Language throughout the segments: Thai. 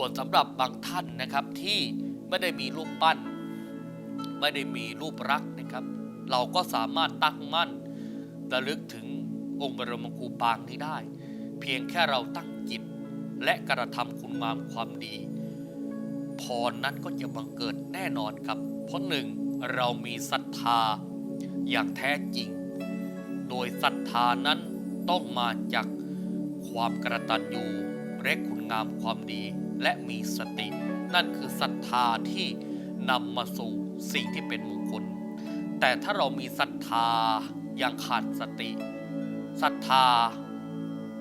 ส่วนสำหรับบางท่านนะครับที่ไม่ได้มีรูปปั้น ไม่ได้มีรูปรักษ์นะครับ เราก็สามารถตั้งมั่นระลึกถึงองค์บรมครูปางนี้ได้ เพียงแค่เราตั้งจิต และกระทำคุณงามความดี พรนั้นก็จะบังเกิดแน่นอนครับ เพราะหนึ่งเรามีศรัทธาอย่างแท้จริง โดยศรัทธานั้นต้องมาจากความกระตันยูและคุณงามความดี และมีสติ นั่นคือศรัทธาที่นำมาสู่สิ่งที่เป็นมงคล แต่ถ้าเรามีศรัทธาย่างขาดสติศรัทธา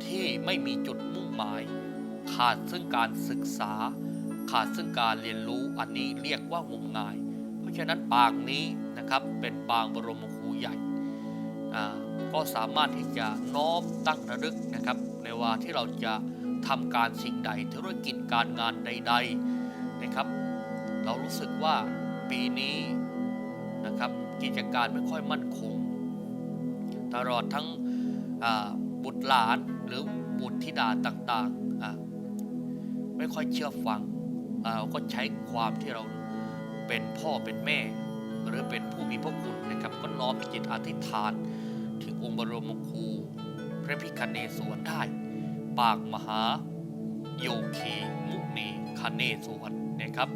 ที่ไม่มีจุดมุ่งหมาย ขาดซึ่งการศึกษา ขาดซึ่งการเรียนรู้อันนี้เรียกว่างมงาย เพราะฉะนั้นปางนี้นะครับเป็นปางบรมครูใหญ่ก็สามารถที่จะน้อมตั้งระลึกนะครับ ในว่าที่เราจะ ทำการสิ่งใดธุรกิจการงานใด ๆนะครับ เรารู้สึกว่าปีนี้นะครับกิจการไม่ค่อยมั่นคง ตลอดทั้งบุตรหลานหรือบุตรธิดาต่างๆ ไม่ค่อยเชื่อฟังเราก็ใช้ความที่เราเป็นพ่อเป็นแม่ หรือเป็นผู้มีพระคุณนะครับ ก็น้อมจิตอธิษฐาน ถึงองค์บรมครูพระพิคเนศวรได้ ปากมหาโยคีมุนีคเนศวรนะครับ